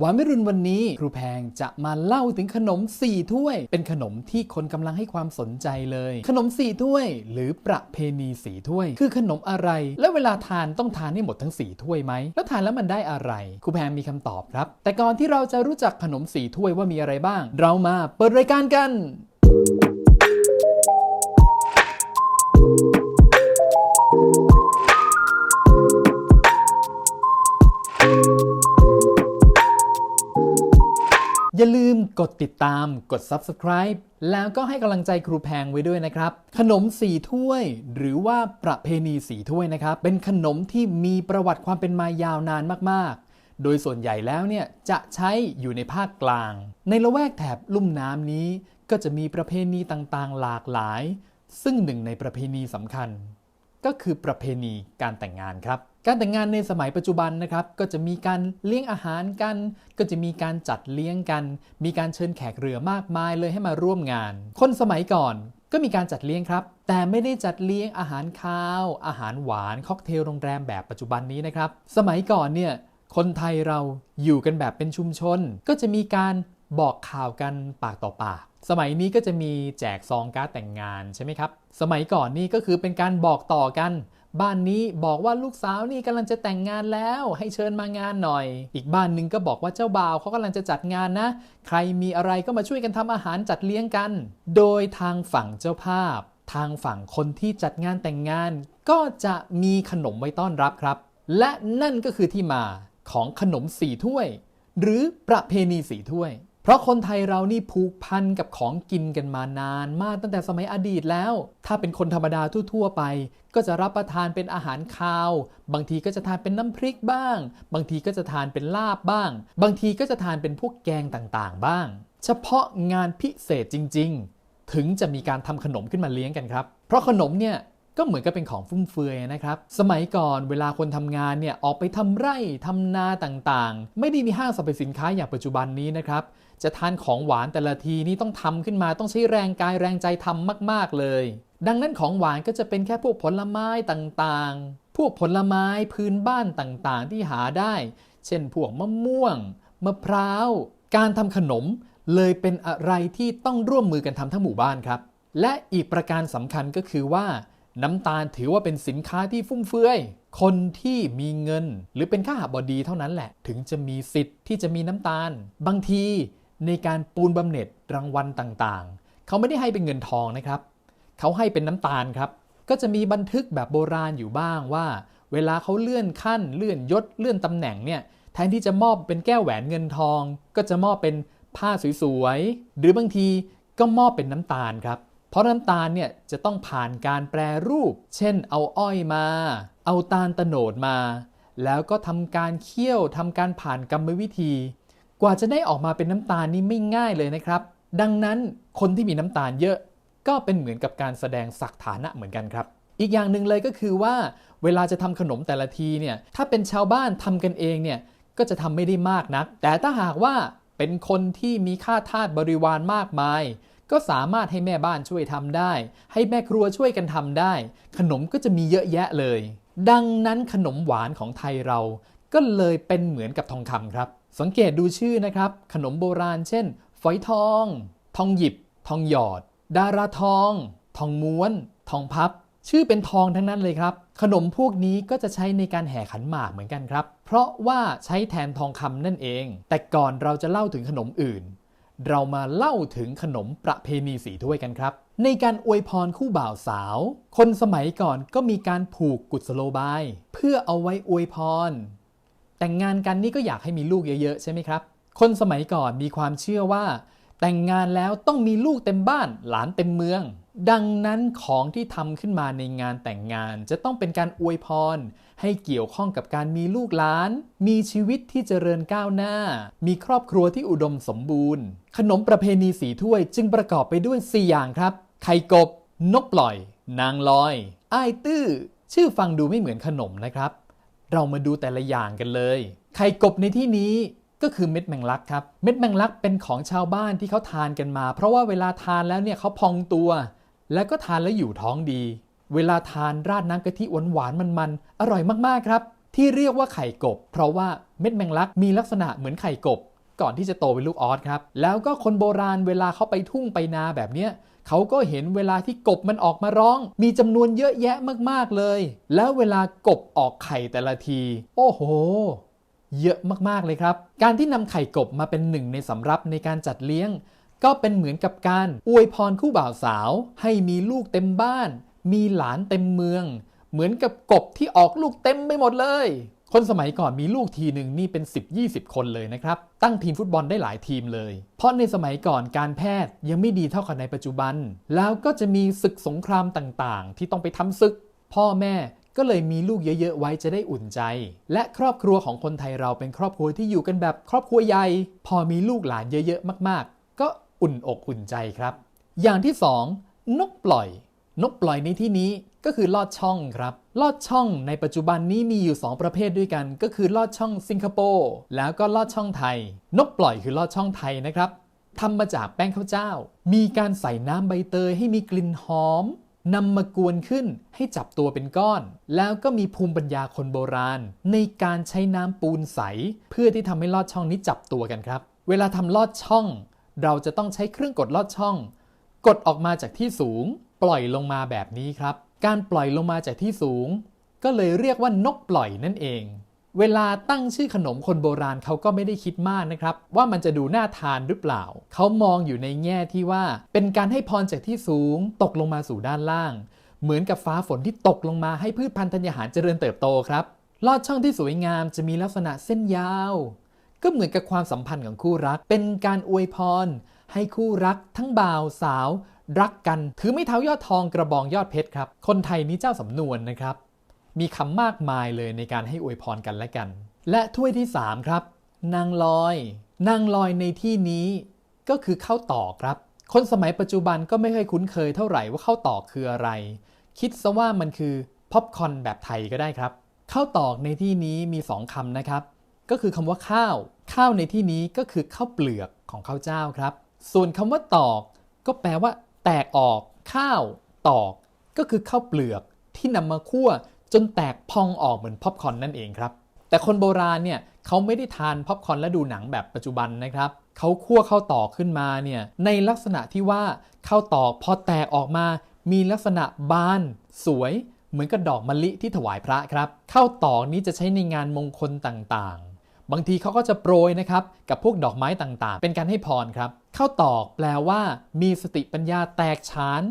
หวานไม่รุนวันนี้ครูแพงจะมาเล่าถึงขนม 4 ถ้วย เป็นขนมที่คนกำลังให้ความสนใจเลย ขนม 4 ถ้วย หรือประเพณีสีถ้วย คือขนมอะไร และเวลาทานต้องทานให้หมดทั้ง 4 ถ้วยไหม แล้วทานแล้วมันได้อะไร ครูแพงมีคำตอบครับ แต่ก่อนที่เราจะรู้จักขนม 4 ถ้วยว่ามีอะไรบ้าง เรามาเปิดรายการกัน กดติดตาม กด subscribe แล้วก็ให้กำลังใจครูแพงไว้ด้วยนะครับ ขนมสีถ้วย หรือว่าประเพณีสีถ้วยนะครับ เป็นขนมที่มีประวัติความเป็นมายาวนานมากๆ โดยส่วนใหญ่แล้วเนี่ยจะใช้อยู่ในภาคกลาง ในละแวกแถบลุ่มน้ำนี้ ก็จะมีประเพณีต่างๆ หลากหลาย ซึ่งหนึ่งในประเพณีสำคัญ ก็คือประเพณีการแต่งงานครับ การแต่งงานในสมัยปัจจุบันนะครับก็จะมีการเลี้ยงอาหารกัน ก็จะมีการจัดเลี้ยงกัน มีการเชิญแขกเรือมากมายเลยให้มาร่วมงาน คนสมัยก่อนก็มีการจัดเลี้ยงครับ แต่ไม่ได้จัดเลี้ยงอาหารข้าว อาหารหวานค็อกเทลโรงแรมแบบปัจจุบันนี้นะครับ สมัยก่อนเนี่ยคนไทยเราอยู่กันแบบเป็นชุมชน ก็จะมีการบอกข่าวกันปากต่อปาก สมัยนี้ก็จะมีแจกซองการ์ดแต่งงานใช่ไหมครับ สมัยก่อนนี่ก็คือเป็นการบอกต่อกัน บ้านนี้บอกว่าลูกสาวนี่กำลังจะแต่งงานแล้ว ให้เชิญมางานหน่อย อีกบ้านหนึ่งก็บอกว่าเจ้าบ่าวเขากำลังจะจัดงานนะ ใครมีอะไรก็มาช่วยกันทำอาหารจัดเลี้ยงกัน โดยทางฝั่งเจ้าภาพ ทางฝั่งคนที่จัดงานแต่งงาน ก็จะมีขนมไว้ต้อนรับครับ และนั่นก็คือที่มาของขนมสี่ถ้วย หรือประเพณีสีถ้วย เพราะคนไทยเรานี่ผูกพันกับของกินกันมานานมากตั้งแต่สมัยอดีตแล้ว ถ้าเป็นคนธรรมดาทั่ว ๆ ไป ก็จะรับประทานเป็นอาหารคาว บางทีก็จะทานเป็นน้ำพริกบ้าง บางทีก็จะทานเป็นลาบบ้าง บางทีก็จะทานเป็นพวกแกงต่างๆ บ้าง เฉพาะงานพิเศษจริง ๆ ถึงจะมีการทำขนมขึ้นมาเลี้ยงกันครับ เพราะขนมเนี่ยก็เหมือนกับเป็นของฟุ่มเฟือยนะครับ สมัยก่อนเวลาคนทำงานเนี่ยออกไปทำไร่ทำนาต่างๆ ไม่ได้มีห้างสรรพสินค้าอย่างปัจจุบันนี้นะครับ จะทานของหวานแต่ละทีนี่ต้องทำขึ้นมาต้องใช้แรงกายแรงใจทำมาก ๆ เลย ดังนั้นของหวานก็จะเป็นแค่พวกผลไม้ต่างๆ พวกผลไม้พื้นบ้านต่างๆ ที่หาได้ เช่นพวกมะม่วง มะพร้าว การทำขนมเลยเป็นอะไรที่ต้องร่วมมือกันทำทั้งหมู่บ้านครับ และอีกประการสำคัญก็คือว่า น้ำตาลถือว่าเป็นสินค้าที่ฟุ่มเฟือยคนที่มีเงินหรือเป็นข้าหาบดีเท่านั้นแหละ ถึงจะมีสิทธิ์ที่จะมีน้ำตาล บางที ในการปูนบำเหน็จรางวัลต่างๆ เขาไม่ได้ให้เป็นเงินทองนะครับ เขาให้เป็นน้ำตาลครับ ก็จะมีบันทึกแบบโบราณอยู่บ้างว่า เวลาเขาเลื่อนขั้น เลื่อนยศเลื่อนตำแหน่งเนี่ยแทนที่จะมอบเป็นแก้วแหวนเงินทอง ก็จะมอบเป็นผ้าสวยๆ หรือบางทีก็มอบเป็นน้ำตาลครับ เพราะน้ำตาลเนี่ยจะต้องผ่านการแปรรูป เช่น เอาอ้อยมา เอาตาลตโนดมา แล้วก็ทำการเคี่ยวทำการผ่านกรรมวิธี ว่าจะได้ออกมาเป็นน้ำตาลนี่ไม่ง่ายเลยนะครับ ดังนั้นคนที่มีน้ำตาลเยอะก็เป็นเหมือนกับการแสดงศักดิ์ฐานะเหมือนกันครับอีกอย่างหนึ่งเลยก็คือว่าเวลาจะทำขนมแต่ละทีเนี่ยถ้าเป็นชาวบ้านทำกันเองเนี่ยก็จะทำไม่ได้มากนัก แต่ถ้าหากว่าเป็นคนที่มีค่าทาสบริวารมากมาย ก็สามารถให้แม่บ้านช่วยทำได้ ให้แม่ครัวช่วยกันทำได้ ขนมก็จะมีเยอะแยะเลย ดังนั้นขนมหวานของไทยเราก็เลยเป็นเหมือนกับทองคำครับ สังเกตดูชื่อนะครับ ขนมโบราณ เช่น ฝอยทอง ทองหยิบ ทองหยอด ดาราทอง ทองม้วน ทองพับ ชื่อเป็นทองทั้งนั้นเลยครับ ขนมพวกนี้ก็จะใช้ในการแห่ขันหมากเหมือนกันครับ เพราะว่าใช้แทนทองคำนั่นเอง แต่ก่อนเราจะเล่าถึงขนมอื่น เรามาเล่าถึงขนมประเพณีสีถ้วยกันครับ ในการอวยพรคู่บ่าวสาว คนสมัยก่อนก็มีการผูกกุศโลบาย เพื่อเอาไว้อวยพร แต่งงานกันนี่ก็อยากให้มีลูกเยอะๆ ใช่ไหมครับ คนสมัยก่อนมีความเชื่อว่า แต่งงานแล้วต้องมีลูกเต็มบ้าน หลานเต็มเมือง ดังนั้นของที่ทำขึ้นมาในงานแต่งงาน จะต้องเป็นการอวยพร ให้เกี่ยวข้องกับการมีลูกหลาน มีชีวิตที่เจริญก้าวหน้า มีครอบครัวที่อุดมสมบูรณ์ ขนมประเพณีสีถ้วยจึงประกอบไปด้วย 4 อย่างครับ ไข่กบ นกปล่อย นางลอย อ้ายตื้อ ชื่อฟังดูไม่เหมือนขนมนะครับ เรามาดูแต่ละอย่างกันเลย ไข่กบในที่นี้ก็คือเม็ดแมงลักครับ เม็ดแมงลักเป็นของชาวบ้านที่เขาทานกันมา เพราะว่าเวลาทานแล้วเนี่ยเขาพองตัว แล้วก็ทานแล้วอยู่ท้องดี เวลาทานราดน้ำกะทิหวานๆมันๆ อร่อยมากๆครับ ที่เรียกว่าไข่กบ เพราะว่าเม็ดแมงลักมีลักษณะเหมือนไข่กบ ก่อนที่จะโตเป็นลูกออสครับ แล้วก็คนโบราณเวลาเขาไปทุ่งไปนาแบบเนี้ย เขาก็เห็นเวลาที่กบมันออกมาร้อง มีจำนวนเยอะแยะมากๆเลย แล้วเวลากบออกไข่แต่ละที โอ้โห เยอะมากๆเลยครับ การที่นำไข่กบมาเป็นหนึ่งในสำรับในการจัดเลี้ยง ก็เป็นเหมือนกับการอวยพรคู่บ่าวสาว ให้มีลูกเต็มบ้าน มีหลานเต็มเมือง เหมือนกับกบที่ออกลูกเต็มไปหมดเลย คนสมัยก่อนมีลูกทีหนึ่งนี่เป็น 10-20 คนเลยนะครับ ตั้งทีมฟุตบอลได้หลายทีมเลย เพราะในสมัยก่อนการแพทย์ยังไม่ดีเท่ากับในปัจจุบัน แล้วก็จะมีศึกสงครามต่างๆ ที่ต้องไปทำศึก พ่อแม่ก็เลยมีลูกเยอะๆไว้จะได้อุ่นใจ และครอบครัวของคนไทยเราเป็นครอบครัวที่อยู่กันแบบครอบครัวใหญ่ พอมีลูกหลานเยอะๆมากๆ ก็อุ่นอกอุ่นใจครับ อย่างที่ 2 นกปล่อย นกปล่อยในที่นี้ก็คือลอดช่องครับ ลอดช่องในปัจจุบันนี้มีอยู่ 2 ประเภทด้วยกัน ก็คือลอดช่องสิงคโปร์แล้วก็ลอดช่องไทย นกปล่อยคือลอดช่องไทยนะครับทำมาจากแป้งข้าวเจ้า มีการใส่น้ำใบเตยให้มีกลิ่นหอมนำมากวนขึ้นให้จับตัวเป็นก้อน แล้วก็มีภูมิปัญญาคนโบราณ ในการใช้น้ำปูนใส เพื่อที่ทำให้ลอดช่องนี้จับตัวกันครับ เวลาทำลอดช่อง เราจะต้องใช้เครื่องกดลอดช่อง กดออกมาจากที่สูง ปล่อยลงมาแบบนี้ครับ การปล่อยลงมาจากที่สูง ก็เลยเรียกว่านกปล่อยนั่นเอง เวลาตั้งชื่อขนมคนโบราณเขาก็ไม่ได้คิดมากนะครับ ว่ามันจะดูน่าทานหรือเปล่า เขามองอยู่ในแง่ที่ว่า เป็นการให้พรจากที่สูง ตกลงมาสู่ด้านล่าง เหมือนกับฟ้าฝนที่ตกลงมาให้พืชพันธุ์ธัญญาหารเจริญเติบโตครับลอดช่องที่สวยงามจะมีลักษณะเส้นยาว ก็เหมือนกับความสัมพันธ์ของคู่รัก เป็นการอวยพร ให้คู่รักทั้งบ่าวสาว รักกันถือไม่เท้ายอดทองกระบองยอดเพชรครับ คนไทยนี้เจ้าสำนวนนะครับ มีคำมากมายเลยในการให้อวยพรกันและกัน และถ้วยที่ 3 ครับ นางลอย นางลอยในที่นี้ก็คือข้าวตอกครับ คนสมัยปัจจุบันก็ไม่เคยคุ้นเคยเท่าไหร่ว่าข้าวตอกคืออะไร คิดซะว่ามันคือพ็อปคอร์นแบบไทยก็ได้ครับข้าวตอกในที่นี้มี 2คำนะครับ ก็คือคำว่าข้าว ข้าวในที่นี้ก็คือข้าวเปลือกของข้าวเจ้าครับ ส่วนคำว่าตอก ก็แปลว่า แตกออกข้าวตอก ก็คือข้าวเปลือกที่นำมาคั่วจนแตกพองออกเหมือนพ็อปคอร์นนั่นเองครับ แต่คนโบราณเนี่ยเขาไม่ได้ทานพ็อปคอร์นและดูหนังแบบปัจจุบันนะครับเขาคั่วข้าวตอกขึ้นมาเนี่ยในลักษณะที่ว่าข้าวตอกพอแตกออกมามีลักษณะบาน สวย เหมือนกับดอกมะลิที่ถวายพระครับข้าวตอกนี้จะใช้ในงานมงคลต่างๆ บางทีเขาก็จะโปรยนะครับ กับพวกดอกไม้ต่างๆ เป็นการให้พรครับ เข้าตอกแปลว่า มีสติปัญญาแตกฉาน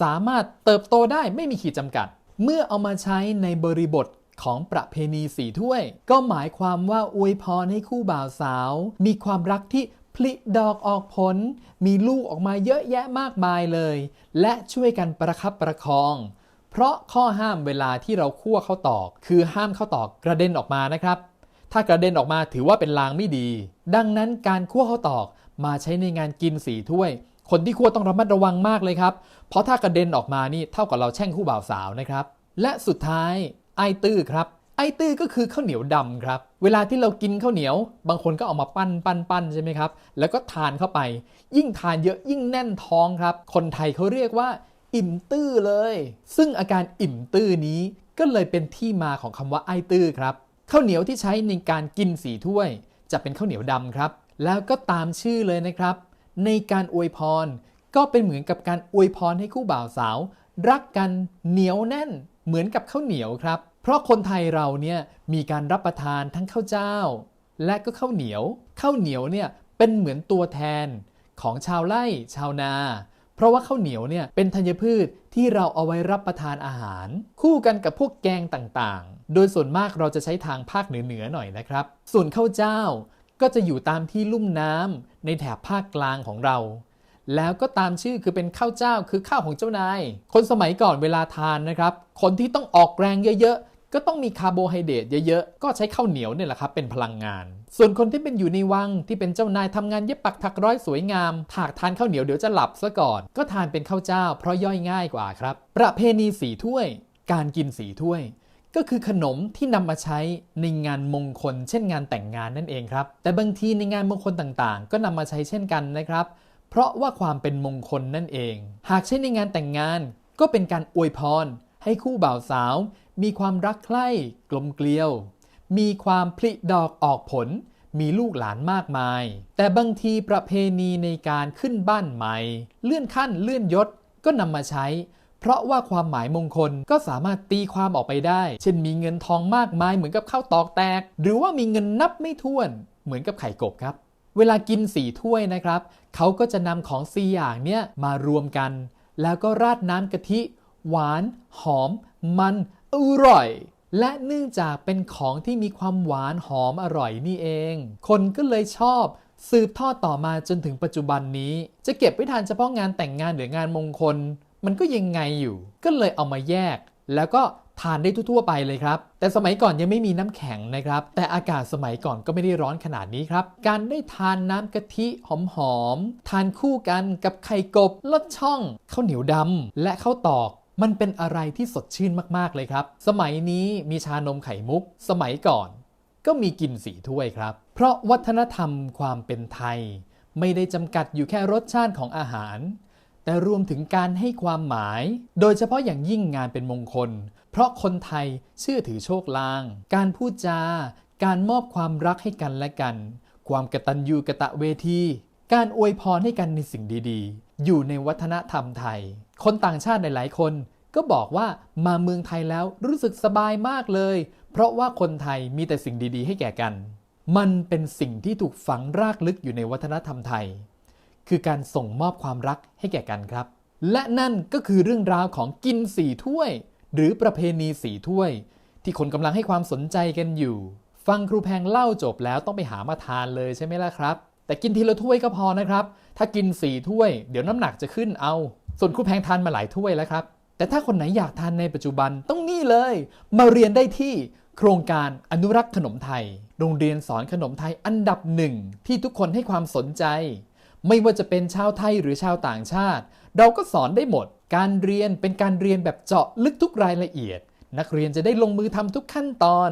สามารถเติบโตได้ไม่มีขีดจำกัด เมื่อเอามาใช้ในบริบทของประเพณีสีถ้วย ก็หมายความว่าอวยพรให้คู่บ่าวสาว มีความรักที่ผลิดอกออกผล มีลูกออกมาเยอะแยะมากมายเลย และช่วยกันประคับประคอง เพราะข้อห้ามเวลาที่เราคั่วข้าวตอก คือห้ามข้าวตอกกระเด็นออกมานะครับ ถ้ากระเด็นออกมาถือว่าเป็นลางไม่ดี ดังนั้นการคั่วข้าวตอกมาใช้ในงานกินสีถ้วย คนที่คั่วต้องระมัดระวังมากเลยครับ เพราะถ้ากระเด็นออกมานี่เท่ากับเราแช่งคู่บ่าวสาวนะครับ และสุดท้ายไอตื้อครับ ไอตื้อก็คือข้าวเหนียวดำครับ เวลาที่เรากินข้าวเหนียว บางคนก็เอามาปั้นปั้นปั้นใช่ไหมครับ แล้วก็ทานเข้าไป ยิ่งทานเยอะยิ่งแน่นท้องครับ คนไทยเขาเรียกว่าอิ่มตื้อเลย ซึ่งอาการอิ่มตื้อนี้ก็เลยเป็นที่มาของคำว่าไอตื้อครับ ข้าวเหนียวที่ใช้ในการกินสีถ้วย จะเป็นข้าวเหนียวดำครับ แล้วก็ตามชื่อเลยนะครับ ในการอวยพร ก็เป็นเหมือนกับการอวยพรให้คู่บ่าวสาว รักกันเหนียวแน่น เหมือนกับข้าวเหนียวครับ เพราะคนไทยเราเนี่ยมีการรับประทานทั้งข้าวเจ้า และก็ข้าวเหนียวข้าวเหนียวเนี่ยเป็นเหมือนตัวแทนของชาวไร่ชาวนา เพราะว่าข้าวเหนียวเนี่ยเป็นธัญพืชที่เราเอาไว้รับประทานอาหาร คู่กันกับพวกแกงต่างๆ โดยส่วนมากเราจะใช้ทางภาคเหนือๆหน่อยนะครับ ส่วนข้าวเจ้าก็จะอยู่ตามที่ลุ่มน้ำในแถบภาคกลางของเรา แล้วก็ตามชื่อคือเป็นข้าวเจ้าคือข้าวของเจ้านาย คนสมัยก่อนเวลาทานนะครับ คนที่ต้องออกแรงเยอะๆ ก็ต้องมีคาร์โบไฮเดรตเยอะๆ ก็ใช้ข้าวเหนียวเนี่ยแหละครับเป็นพลังงาน ส่วนคนที่เป็นอยู่ในวังที่เป็นเจ้านายทำงานเย็บปักถักร้อยสวยงาม หากทานข้าวเหนียวเดี๋ยวจะหลับซะก่อน ก็ทานเป็นข้าวเจ้า เพราะย่อยง่ายกว่าครับ ประเพณีสีถ้วย การกินสีถ้วย ก็คือขนมที่นำมาใช้ในงานมงคล เช่นงานแต่งงานนั่นเองครับ แต่บางทีในงานมงคลต่างๆ ก็นำมาใช้เช่นกันนะครับ เพราะว่าความเป็นมงคลนั่นเอง หากใช้ในงานแต่งงาน ก็เป็นการอวยพร ให้คู่บ่าวสาว มีความรักใคร่กลมเกลียว มีความผลิดอกออกผล มีลูกหลานมากมาย แต่บางทีประเพณีในการขึ้นบ้านใหม่ เลื่อนขั้นเลื่อนยศก็นำมาใช้ เพราะว่าความหมายมงคลก็สามารถตีความออกไปได้ เช่นมีเงินทองมากมายเหมือนกับข้าวตอกแตก หรือว่ามีเงินนับไม่ถ้วน เหมือนกับไข่กบครับ เวลากินสีถ้วยนะครับ เขาก็จะนำของสี่อย่างเนี้ยมารวมกัน แล้วก็ราดน้ำกะทิ หวาน หอม มัน อร่อย และเนื่องจากเป็นของที่มีความหวานหอมอร่อยนี่เอง คนก็เลยชอบสืบทอดต่อมาจนถึงปัจจุบันนี้ จะเก็บไว้ทานเฉพาะงานแต่งงานหรืองานมงคล มันก็ยังไงอยู่ ก็เลยเอามาแยก แล้วก็ทานได้ทั่วๆไปเลยครับ แต่สมัยก่อนยังไม่มีน้ำแข็งนะครับ แต่อากาศสมัยก่อนก็ไม่ได้ร้อนขนาดนี้ครับ การได้ทานน้ำกะทิหอมๆ ทานคู่กันกับไข่กบ ลอดช่องข้าวเหนียวดำและข้าวตอก มันเป็นอะไรที่สดชื่นมากๆเลยครับ สมัยนี้มีชานมไข่มุก สมัยก่อน ก็มีกินสีถ้วยครับ เพราะวัฒนธรรมความเป็นไทย ไม่ได้จำกัดอยู่แค่รสชาติของอาหาร แต่รวมถึงการให้ความหมาย โดยเฉพาะอย่างยิ่งงานเป็นมงคล เพราะคนไทยเชื่อถือโชคลาง การพูดจา การมอบความรักให้กันและกัน ความกตัญญูกะตะเวที การอวยพรให้กันในสิ่งดีๆ อยู่ในวัฒนธรรมไทย คนต่างชาติหลายๆ คนก็บอกว่ามาเมืองไทยแล้วรู้สึกสบายมากเลย เพราะว่าคนไทยมีแต่สิ่งดีๆ ให้แก่กัน มันเป็นสิ่งที่ถูกฝังรากลึกอยู่ในวัฒนธรรมไทย คือการส่งมอบความรักให้แก่กันครับ และนั่นก็คือเรื่องราวของกินสี่ถ้วย หรือประเพณีสี่ถ้วย ที่คนกำลังให้ความสนใจกันอยู่ ฟังครูแพงเล่าจบแล้วต้องไปหามาทานเลยใช่ไหมล่ะครับ แต่กินทีละถ้วยก็พอนะครับ ถ้ากินสี่ถ้วย เดี๋ยวน้ำหนักจะขึ้นเอา ส่วนครูแพงทานมาหลายถ้วยแล้วครับ แต่ถ้าคนไหนอยากทานในปัจจุบันต้องนี่เลย มาเรียนได้ที่โครงการอนุรักษ์ขนมไทย โรงเรียนสอนขนมไทยอันดับหนึ่งที่ทุกคนให้ความสนใจ ไม่ว่าจะเป็นชาวไทยหรือชาวต่างชาติ เราก็สอนได้หมด การเรียนเป็นการเรียนแบบเจาะลึกทุกรายละเอียด นักเรียนจะได้ลงมือทำทุกขั้นตอน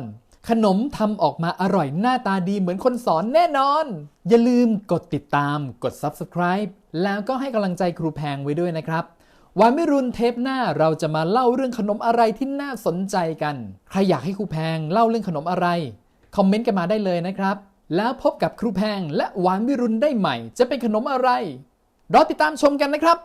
ขนมทำออกมาอร่อยหน้าตาดีเหมือนคนสอนแน่นอน อย่าลืมกดติดตาม กด subscribe แล้วก็ให้กำลังใจครูแพงไว้ด้วยนะครับ วันไม่รุนเทปหน้าเราจะมาเล่าเรื่องขนมอะไรที่น่าสนใจกัน ใครอยากให้ครูแพงเล่าเรื่องขนมอะไร คอมเมนต์กันมาได้เลยนะครับ แล้วพบกับครูแพงและหวานวิรุณได้ใหม่ จะเป็นขนมอะไร รอติดตามชมกันนะครับ